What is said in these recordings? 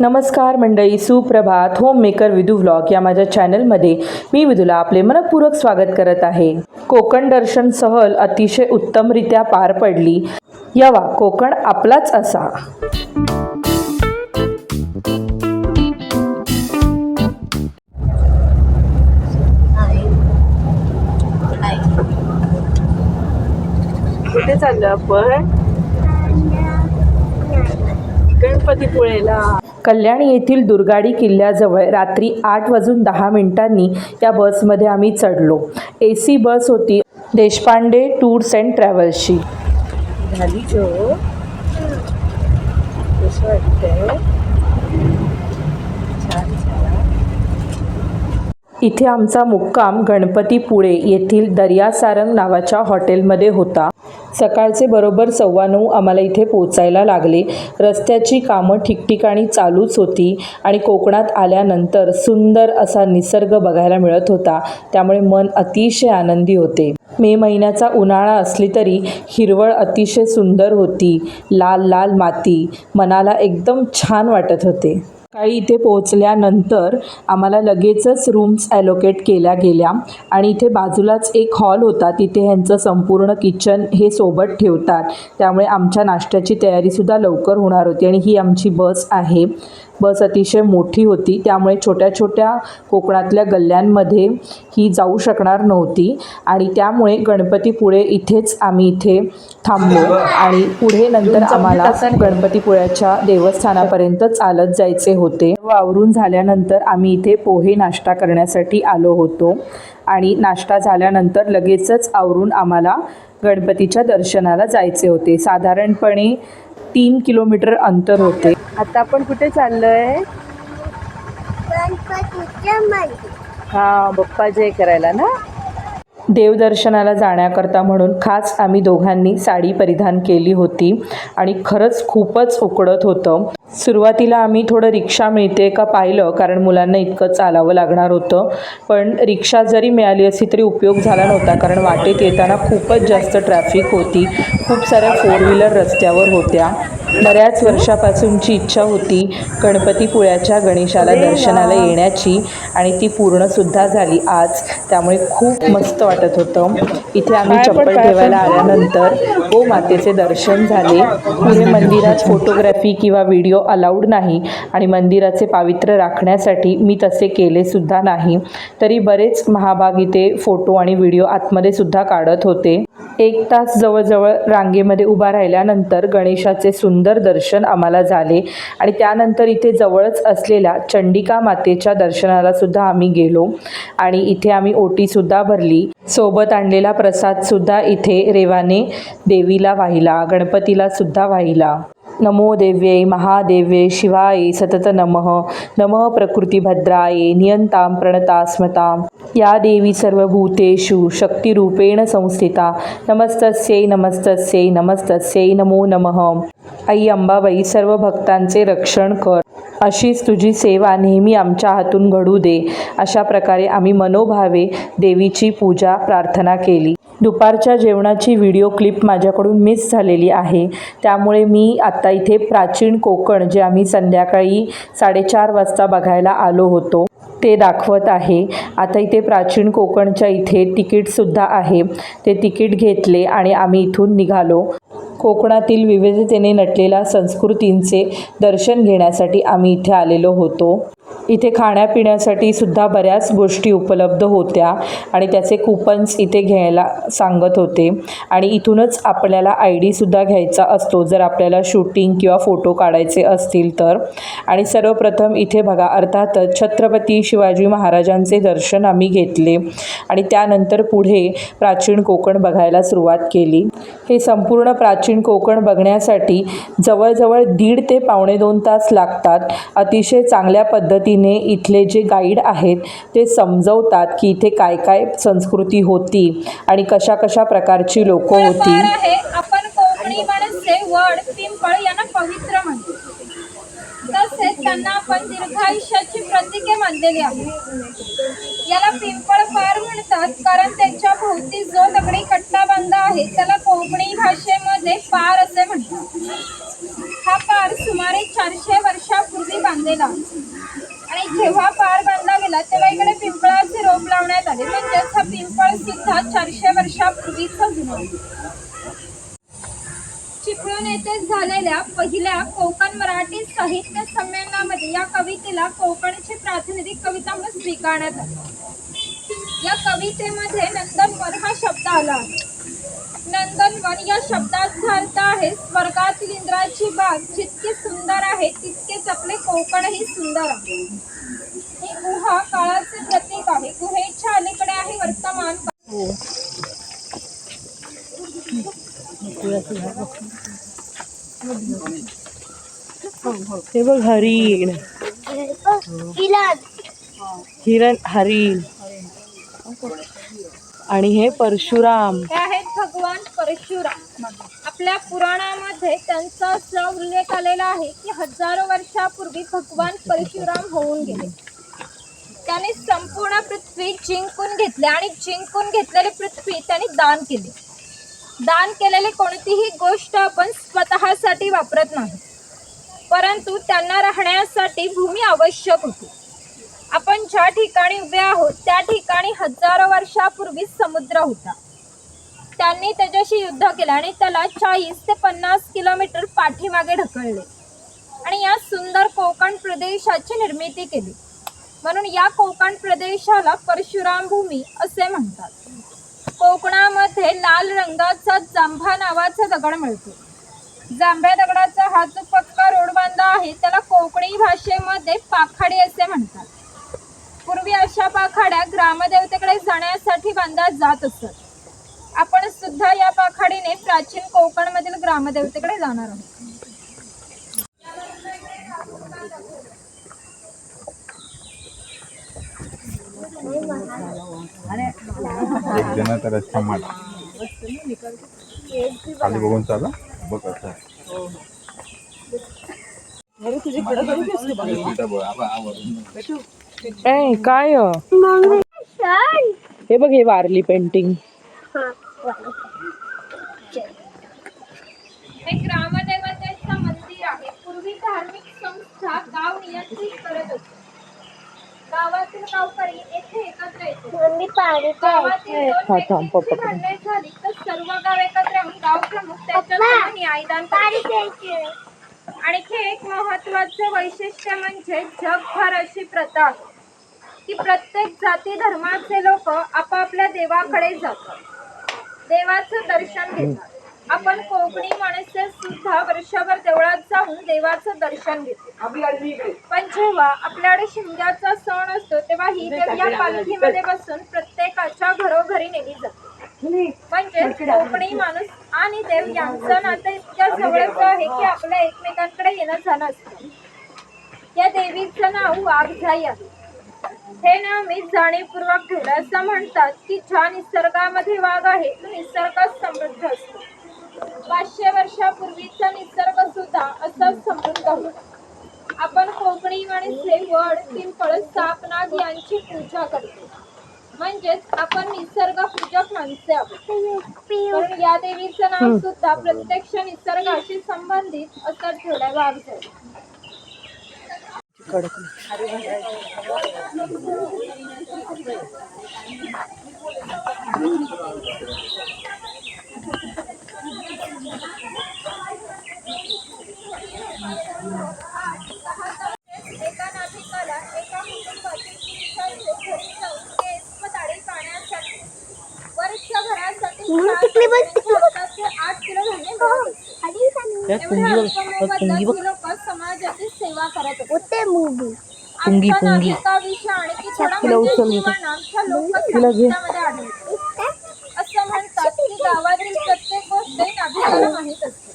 नमस्कार मंडळी सुप्रभात. होम मेकर विदू व्लॉग या माझ्या चॅनलमध्ये मी विदूला आपले मनपूर्वक स्वागत करत आहे. कोकण दर्शन सहल अतिशय उत्तमरित्या पार पडली. यावा कोकण आपलाच असा. कुठे चाललो आपण? गणपतीपुळेला कल्याण येथील दुर्गाडी किल्ल्याजवळ रात्री आठ वाजून दहा मिनिटांनी या बसमध्ये आम्ही चढलो. ए सी बस होती देशपांडे टूर्स अँड ट्रॅव्हल्सची. झाली जो कसं वाटतंय छान छान इथे आमचा मुक्काम गणपतीपुळे येथील दर्यासारंग नावाच्या हॉटेलमध्ये होता. सकाळचे बरोबर सव्वा नऊ आम्हाला इथे पोचायला लागले. रस्त्याची कामं ठिकठिकाणी चालूच होती आणि कोकणात आल्यानंतर सुंदर असा निसर्ग बघायला मिळत होता. त्यामुळे मन अतिशय आनंदी होते. मे महिन्याचा उन्हाळा असली तरी हिरवळ अतिशय सुंदर होती. लाल लाल माती. मनाला एकदम छान वाटत होते. सकाळी इथे पोहोचल्यानंतर आम्हाला लगेचच रूम्स ॲलोकेट केल्या गेल्या. आणि इथे बाजूलाच एक हॉल होता. तिथे ह्यांचं संपूर्ण किचन हे सोबत ठेवतात. त्यामुळे आमच्या नाश्त्याची तयारीसुद्धा लवकर होणार होती आणि ही आमची बस आहे. बस अतिशय मोठी होती. त्यामुळे छोट्या छोट्या कोकणातल्या गल्ल्यांमध्ये ही जाऊ शकणार नव्हती. आणि त्यामुळे गणपतीपुळे इथेच आम्ही इथे थांबलो. आणि पुढे नंतर आम्हाला गणपतीपुळ्याच्या देवस्थानापर्यंत चालत जायचे होते. आवरून झाल्यानंतर आम्ही इथे पोहे नाश्ता करण्यासाठी आलो होतो. आणि नाश्ता झाल्यानंतर लगेचच आवरून आम्हाला गणपतीच्या दर्शनाला जायचे होते. साधारणपणे तीन किलोमीटर अंतर होते. आता आपण कुठे चाललोय? हा बाप्पा जय करायला ना? देवदर्शनाला जाण्याकरता म्हणून खास आम्ही दोघांनी साडी परिधान केली होती आणि खरंच खूपच उकडत होतं. सुरुवातीला आम्ही थोडं रिक्षा मिळते का पाहिलं कारण मुलांना इतकं चालावं लागणार होतं. पण रिक्षा जरी मिळाली असती तरी उपयोग झाला नव्हता कारण वाटेत येताना खूपच जास्त ट्रॅफिक होती. खूप साऱ्या फोर व्हीलर रस्त्यावर होत्या. बऱ्याच वर्षापासूनची इच्छा होती गणपतीपुळ्याच्या गणेशाला दर्शनाला येण्याची आणि ती पूर्णसुद्धा झाली आज. त्यामुळे खूप मस्त वाटत होतं. इथे आम्ही चप्पल ठेवायला आल्यानंतर ओ मातेचे दर्शन झाले. पुढे मंदिरात फोटोग्राफी किंवा व्हिडिओ अलाउड नाही आणि मंदिराचे पावित्र्य राखण्यासाठी मी तसे केले सुद्धा नाही. तरी बरेच महाभाग इथे फोटो आणि व्हिडिओ आतमध्ये सुद्धा काढत होते. एक तास जवळजवळ रांगेमध्ये उभा राहिल्यानंतर गणेशाचे सुंदर दर्शन आम्हाला झाले आणि त्यानंतर इथे जवळच असलेल्या चंडिका मातेच्या दर्शनाला सुद्धा आम्ही गेलो आणि इथे आम्ही ओटीसुद्धा भरली. सोबत आणलेला प्रसादसुद्धा इथे रेवाने देवीला वाहिला गणपतीला सुद्धा वाहिला. नमो देव्यै महादेव्ये शिवाय सतत नमः. नमः प्रकृतिभद्राये नियंतां प्रणतास्मतां. या देवी सर्वभूतेषु शक्तिरूपेण संस्थिता. नमस्तस्यै नमस्तस्यै नमस्तस्यै नमो नमः. आई अंबाबाई सर्व भक्तांचे रक्षण कर. अशीच तुझी सेवा नेहमी आमच्या हातून घडू दे. अशा प्रकारे आम्ही मनोभावे देवीची पूजा प्रार्थना केली. दुपारच्या जेवणाची व्हिडिओ क्लिप माझ्याकडून मिस झालेली आहे. त्यामुळे मी आत्ता इथे प्राचीन कोकण जे आम्ही संध्याकाळी साडेचार वाजता बघायला आलो होतो ते दाखवत आहे. आता इथे प्राचीन कोकणच्या इथे तिकीटसुद्धा आहे. ते तिकीट घेतले आणि आम्ही इथून निघालो. कोकणातील विविधतेने नटलेल्या संस्कृतींचे दर्शन घेण्यासाठी आम्ही इथे आलेलो होतो. इथे खाण्यापिण्यासाठी सुद्धा बऱ्याच गोष्टी उपलब्ध होत्या आणि त्याचे कुपन्स इथे घ्यायला सांगत होते. आणि इथूनच आपल्याला आय डीसुद्धा घ्यायचा असतो. जर आपल्याला शूटिंग किंवा फोटो काढायचे असतील तर. आणि सर्वप्रथम इथे बघा अर्थातच छत्रपती शिवाजी महाराजांचे दर्शन आम्ही घेतले. आणि त्यानंतर पुढे प्राचीन कोकण बघायला सुरुवात केली. हे संपूर्ण प्राचीन कोकण बघण्यासाठी जवळजवळ दीड ते पावणे दोन तास लागतात. अतिशय चांगल्या पद्धती पद्धतीने इथले जे गाईड आहेत ते समजवतात की इथे काय काय संस्कृती होती आणि कशा कशा प्रकारची लोकं होती. आपण कोकणी माणसे वड पिंपळ यांना पवित्र म्हणतो. तसेच त्यांना आपण दीर्घायुष्याची प्रतीके मानलेली आहे. याला पिंपळ फार म्हणतात कारण त्याच्या भोवती जो दगडी कट्टा बांधला आहे त्याला कोकणी भाषेमध्ये पार असे म्हणतात. हा पार सुमारे चारशे वर्षापूर्वी बांधलेला. आणि जेव्हा पार बांधला गेला तेव्हा इकडे पिंपळाचे रोप लावण्यात आले. म्हणजेच हा पिंपळ सुद्धा चारशे वर्षापूर्वीचा जुना. चिपळूण येथे झालेल्या पहिल्या कोकण मराठी साहित्य संमेलनामध्ये या कवितेला कोकणची प्रातिनिधिक कविता म्हणून स्वीकारण्यात आली. या कवितेमध्ये नंदनवन हा शब्द आला. आहे नंदनवन या शब्दाचा अर्थ आहे. स्वर्गातील इंद्राची बाग जितकी सुंदर आहे तितकेच आपले कोकणही सुंदर आहे. ही गुहा काळाचे प्रतीक आहे. गुहेच्या अलीकडे आहे वर्तमान. बघ हरिण. हिरण हरिण. आणि हे परशुराम. हे आहेत भगवान परशुराम. आपल्या पुराणामध्ये त्यांचा असा उल्लेख आलेला आहे की हजारो वर्षापूर्वी भगवान परशुराम होऊन गेले. त्याने संपूर्ण पृथ्वी जिंकून घेतली आणि जिंकून घेतलेली पृथ्वी त्यांनी दान केली. दान केलेली कोणतीही गोष्ट आपण स्वतःसाठी वापरत नाही. परंतु त्यांना राहण्यासाठी भूमी आवश्यक होती. आपण ज्या ठिकाणी उभे आहोत त्या ठिकाणी हजारो वर्षापूर्वी समुद्र होता. त्यांनी त्याच्याशी युद्ध केलं आणि त्याला चाळीस ते पन्नास किलोमीटर पाठीमागे ढकलले. आणि या सुंदर कोकण प्रदेशाची निर्मिती केली. म्हणून या कोकण प्रदेशाला परशुराम भूमी असे म्हणतात. कोकणामध्ये लाल रंगाचा जांभा नावाचा दगड मिळतो. जांभ्या दगडाचा हा जो पक्का रोड बांधा आहे त्याला कोकणी भाषेमध्ये पाखाडी असे म्हणतात. पूर्वी अशा पाखाड्या ग्रामदेवतेकडे जाण्यासाठी बांधल्या जात असत. आपण सुद्धा या पाखाडीने प्राचीन कोकणमधील ग्रामदेवतेकडे जाणार आहोत. तर खाली बघून चाला. बघ असं आबा, आवर. ए काय हे? बघ हे वारली पेंटिंग हे ग्रामदेवतेचं मंदिर आहे. पूर्वी धार्मिक संस्था गाव नियंत्रित करत होती. गावातील गावकरी येथे एकत्र येते गावातील दोन हा, थांब, व्यक्तींची पप्पा. भांडणे झाली तर सर्व गाव एकत्र येऊन गाव प्रमुख त्याच्यासमोर न्यायदान करतात. आणखी एक महत्वाचं वैशिष्ट्य म्हणजे जगभर अशी प्रथा आहे. की प्रत्येक जाती धर्माचे लोक आपापल्या देवाकडे जातात. देवाचं दर्शन घेतात. आपण कोकणी माणसे सुद्धा वर्षभर देवळात जाऊन देवाचं दर्शन घेतो. पण जेव्हा आपल्याकडे शिमग्याचा सण असतो तेव्हा ही देव या पालखीमध्ये बसून प्रत्येकाच्या घरोघरी नेली जाते. म्हणजे कोकणी माणूस आणि देव यांचं नातं इतक्या जवळचं आहे की आपल्या एकमेकांकडे येणं जाणं असतं. या देवीचं नाव वाघजाई आहे. हे नाव मी जाणीवपूर्वक ठेवलं असं म्हणतात की ज्या निसर्गामध्ये वाघ आहे तो निसर्गच समृद्ध असतो. पाचशे वर्षापूर्वीचा निसर्ग सुद्धा असाच समृद्ध होता. आपण कोकणी माणसे वड पिंपळ साप यांची पूजा करतो. म्हणजेच आपण निसर्ग पूजक माणसे आहोत. म्हणून या देवीचं नाव सुद्धा प्रत्यक्ष निसर्गाशी संबंधित असं ठेवलं वाघ वाघजाई कडक आठ किलो. एवढ्या अल्प मोबदल्यात ही लोकं समाजाची सेवा करत. पुंगी, आमचा पुंगी. थोडा तिला उचल तिला घे. असं म्हणतात की गावातील प्रत्येक गोष्ट ही नाभिकाला माहीत असते.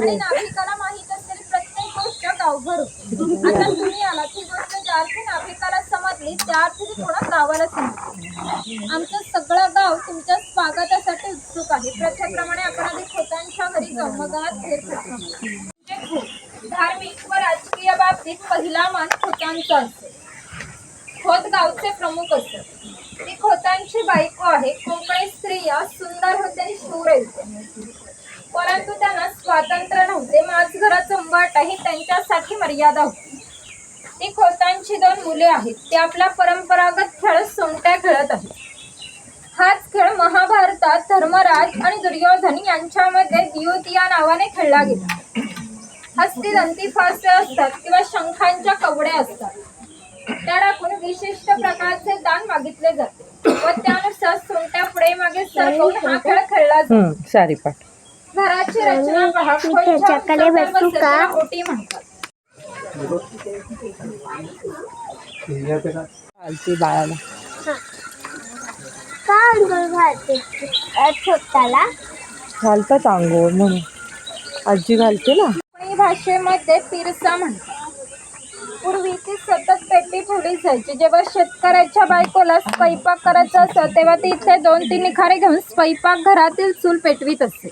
आणि नाभिकाला माहीत असलेली प्रत्येक गोष्ट गावभर होती. आता तुम्ही आला ती गोष्ट ज्या अर्थी नाभिकाला समजली त्या अर्थी पूर्ण गावाला समजली. आमचं सगळं गाव तुमच्या स्वागतासाठी उत्सुक आहे. प्रथेप्रमाणे आपण आधी खोतांच्या घरी जाऊ मग गावात फेरफटका मारू. म्हणजे खोत. धार्मिक व राजकीय बाबतीत पहिला मान खोतांचा असतो. खोत गावचे प्रमुख असतात. ती खोतांची बायको आहे. कोकणी स्त्रिया सुंदर होते आणि शूर होते. परंतु त्यांना स्वातंत्र्य नव्हते. माझ उंबाट ही त्यांच्यासाठी मर्यादा होती. ती खोतांची दोन मुले आहेत. ते आपला परंपरागत खेळ सोंगट्या खेळत आहेत. हाच खेळ महाभारतात धर्मराज आणि दुर्योधन यांच्यामध्ये द्युत या नावाने खेळला गेला. हस्ती दंती फासे असतात किंवा शंखांच्या कवड्या असतात. त्या टाकून विशिष्ट प्रकारचे दान मागितले जाते व त्यानुसार सोंगट्या पुढे मागे सरकवून हा खेळ खेळला जातो. हं, सारीपाट घराची रचना? ओटी म्हणतात. बाळाला. का अंघोळ घालते? अ, छोटाला घालतात आंघोळ म्हणून. आजी घालते ना. भाषेमध्ये पिरसा म्हणतात. पूर्वी ती सतत पेटी ठेवली जायची. जेव्हा शेतकऱ्याच्या बायकोला स्वयंपाक करायचा असं तेव्हा ती इथे दोन तीन निखारे घेऊन स्वयंपाक घरातील चूल पेटवीत असे.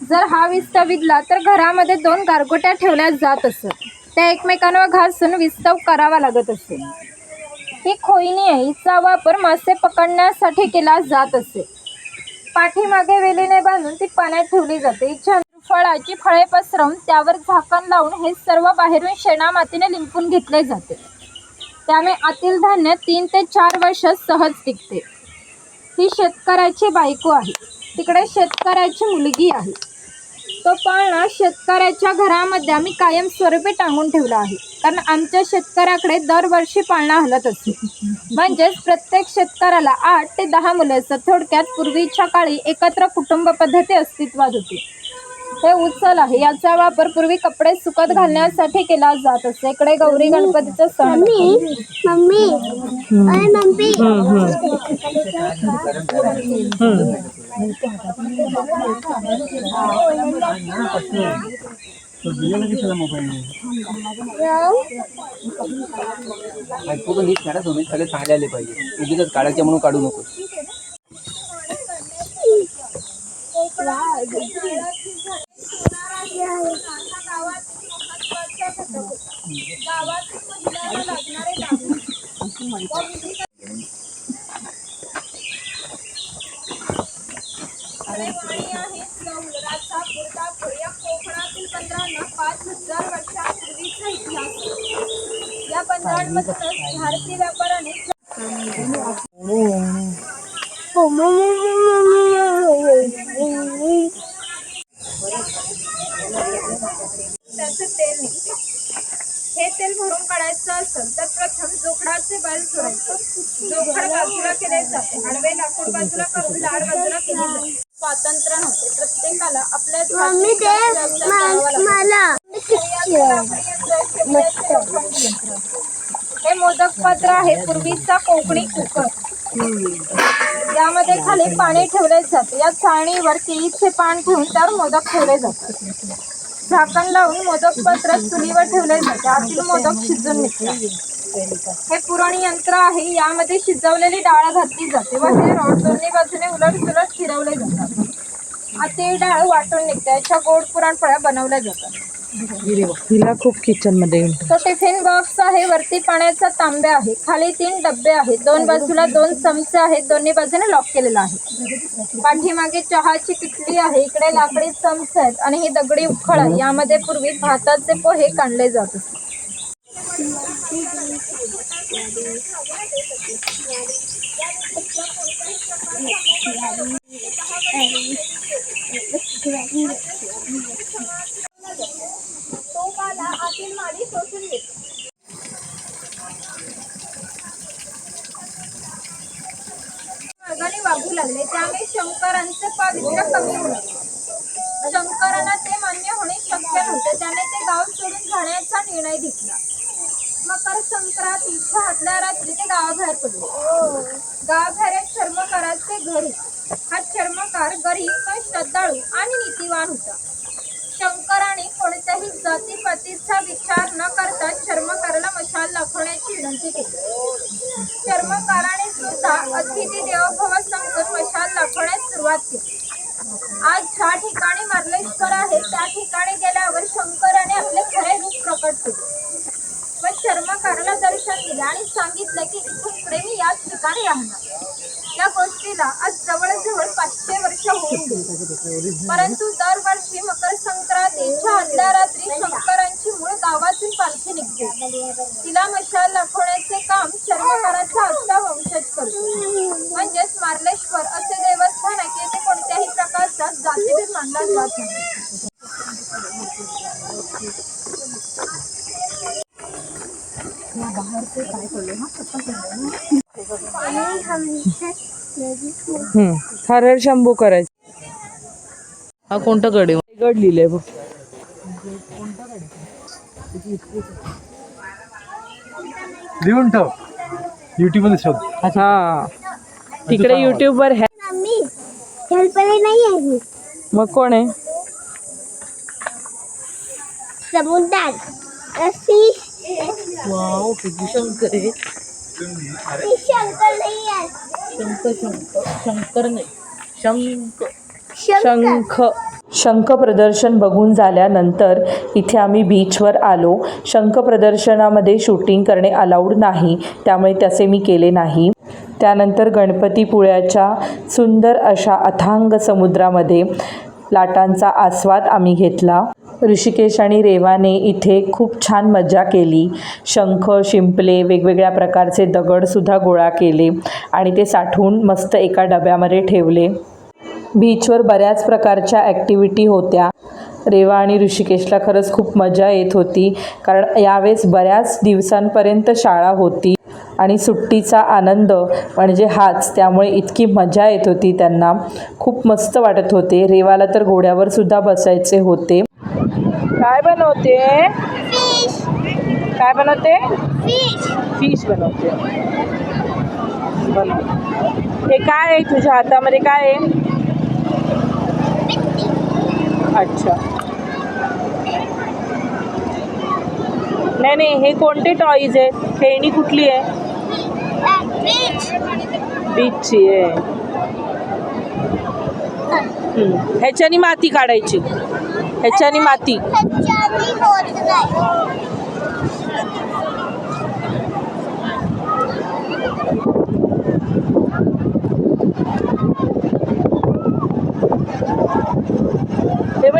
जर हा विस्तव विधला तर घरामध्ये दोन गारगोट्या ठेवल्या जात असत त्या एकमेकांवर घासून विस्तव करावा लागत असे. ही खोईनी आहे. हिचा वापर मासे पकडण्यासाठी केला जात असे. पाठीमागे वेलीने बांधून ती पाण्यात ठेवली जाते. हिच्या फळाची फळे पसरवून त्यावर झाकण लावून हे सर्व बाहेरून शेणामातीने लिंपून घेतले जाते. त्यामुळे आतील धान्य तीन ते चार वर्ष सहज टिकते. ही शेतकऱ्याची बायको आहे. तिकडे शेतकऱ्याची मुलगी आहे. तो पाळणा शेतकऱ्याच्या घरामध्ये आम्ही कायमस्वरूपी टांगून ठेवला आहे. कारण आमच्या शेतकऱ्याकडे दरवर्षी पाळणा हलत असते. म्हणजेच प्रत्येक शेतकऱ्याला आठ ते दहा मुलं असतात. थोडक्यात पूर्वीच्या काळी एकत्र कुटुंब पद्धती अस्तित्वात होती. हे उचल आहे. याचा वापर पूर्वी कपडे सुकत घालण्यासाठी केला जात असे. इकडे गौरी गणपतीचा सण. Mummy mummy. अरे मम्मी. ऐकू पण नीट काढा तुम्ही सगळे चांगले आले पाहिजे उगीच काढायचे म्हणून काढू नको कोकणातील बंदरांना पाच हजार वर्षांपूर्वीचा इतिहास आहे. या बंदरांमधूनच भारतीय व्यापाराने त्याचे तेल निघते हे तेल भरून काढायचं असेल तर प्रथम जोखडाचे बैल चोरायचे जोखड बाजूला केले जाते आडवे लाकूड बाजूला करून लाड बाजूला केली जाते. स्वातंत्र्य नव्हते. प्रत्येकाला आपल्या मला हे मोदक पात्र आहे पूर्वीचा कोकणी कुकर. यामध्ये खाली पाणी ठेवले जाते. या चाळणीवर केळीचे पान ठेवून त्यावर मोदक ठेवले जातात. झाकण लावून मोदक पात्र चुलीवर ठेवले जाते. आतील मोदक शिजून निघतात. हे पुरण यंत्र आहे. यामध्ये शिजवलेली डाळ घातली जाते व हे रॉड दोन्ही बाजूने उलट सुलट फिरवले जातात. आतील डाळ वाटून निघते. अशा गोड पुरणपोळ्या बनवल्या जातात. तिला खूप किचनमध्ये तो टिफिन बॉक्स आहे वरती पाण्याचा तांबे आहे खाली तीन डब्बे आहेत दोन बाजूला दोन चमचे आहेत दोन्ही बाजूने लॉक केलेला आहे. पाठीमागे चहाची किटली आहे इकडे लाकडी चमचे आहेत आणि ही दगडी उखळ आहे. यामध्ये पूर्वी भाताचे पोहे काढले जात असत तीन माळी सोसून घेतो मार्गाने वागू लागले त्यामुळे शंकरांचे पावित्र्य कमी होणार. शंकरांना ते मान्य होणे शक्य नव्हते. त्याने ते गाव सोडून जाण्याचा निर्णय घेतला. मकर संक्रांतीच्या आदल्या रात्री ते गावाबाहेर पडले. गावाबाहेर एक चर्मकाराचे घर हा चर्मकार गरीब पण श्रद्धाळू आणि नीतिवान होता. शंकराने कोणत्याही जातीपातीचा विचार न करता चर्मकाराला मशाल दाखवण्याची विनंती केली. चर्मकाराने सुद्धा अतिथी देवभव समजून मशाल दाखवण्यास सुरुवात केली. आज ज्या ठिकाणी मार्लेश्वर आहे त्या ठिकाणी गेल्यावर शंकराने आपले खरे रूप प्रकट केले. व चर्मकाराला दर्शन दिले आणि सांगितलं की इथून पुढे मी याच ठिकाणी राहणार. या गोष्टीला आज जवळजवळ पाचशे वर्ष वर्ष होऊन गेले परंतु दरवर्षी मकर संक्रांतीच्या आदल्या रात्री शंकरांची मूळ गावातून पालखी निघते. तिला मशाल दाखवण्याचे काम चर्मकाराचा आजचा वंशज करतो. म्हणजेच मार्लेश्वर असे देवस्थान आहे की येथे कोणत्याही प्रकारचा जातीभेद मानला जात नाही. हर हर शंभू करायचं. हा कोणता गड? आहे गड लिहिलंय बघ. लिहून ठेव. युट्यूबमध्ये शोध. हा तिकडे युट्यूब वर है नाही आहे. मी मग कोण आहे? समुद्रात. फिश शंकर आहे. शंकर नाही आहे. शंकर नाही. शंख शंकर. शंख. शंख. प्रदर्शन बघून झाल्यानंतर इथे आम्ही बीचवर आलो. शंख प्रदर्शनामध्ये शूटिंग करणे अलाउड नाही. त्यामुळे तसे मी केले नाही. त्यानंतर गणपतीपुळ्याच्या सुंदर अशा अथांग समुद्रामध्ये लाटांचा आस्वाद आम्ही घेतला. ऋषिकेश आणि रेवाने इथे खूप छान मजा केली. शंख शिंपले वेगवेगळ्या प्रकारचे दगडसुद्धा गोळा केले आणि ते साठवून मस्त एका डब्यामध्ये ठेवले. बीचवर बऱ्याच प्रकारच्या ॲक्टिव्हिटी होत्या. रेवा आणि ऋषिकेशला खरंच खूप मजा येत होती कारण यावेळेस बऱ्याच दिवसांपर्यंत शाळा होती आणि सुट्टीचा आनंद म्हणजे हाच त्यामुळे इतकी मजा येत होती त्यांना. खूप मस्त वाटत होते. रेवाला तर घोड्यावर सुद्धा बसायचे होते. काय बनवते? काय बनवते? फिश बनवते. बनव हे काय आहे तुझ्या हातामध्ये? काय आहे? अच्छा. नाही नाही हे कोणते टॉईज आहे? खेळणी कुठली आहे? बीचची आहे. ह्याच्यानी माती काढायची. ह्याच्यानी माती.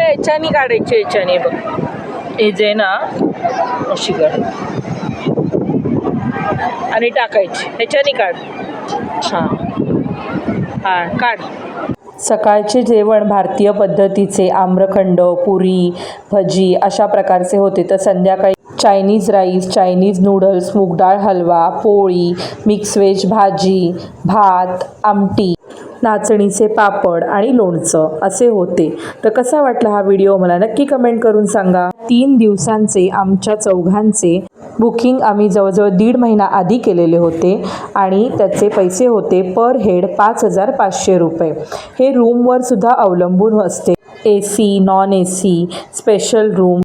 याच्याने होत काढायची याच्याने बघ. हे जे ना अशी काढ आणि टाकायची. ह्याच्याने काढ. हां. हां काढ. सकाळचे जेवण भारतीय पद्धतीचे आम्रखंड पुरी भजी अशा प्रकारचे होते. तर संध्याकाळी चायनीज राईस चायनीज नूडल्स मूगडाळ हलवा पोळी मिक्स व्हेज भाजी भात आमटी. नाचणीचे पापड आणि लोणचं असे होते. तर कसा वाटला हा व्हिडिओ मला नक्की कमेंट करून सांगा. तीन दिवसांचे आमच्या चौघांचे बुकिंग आम्ही जवळजवळ दीड महिना आधी केलेले होते आणि त्याचे पैसे होते पर हेड पाच हजार पाचशे रुपये. हे रूमवर सुद्धा अवलंबून असते. A C non A C special room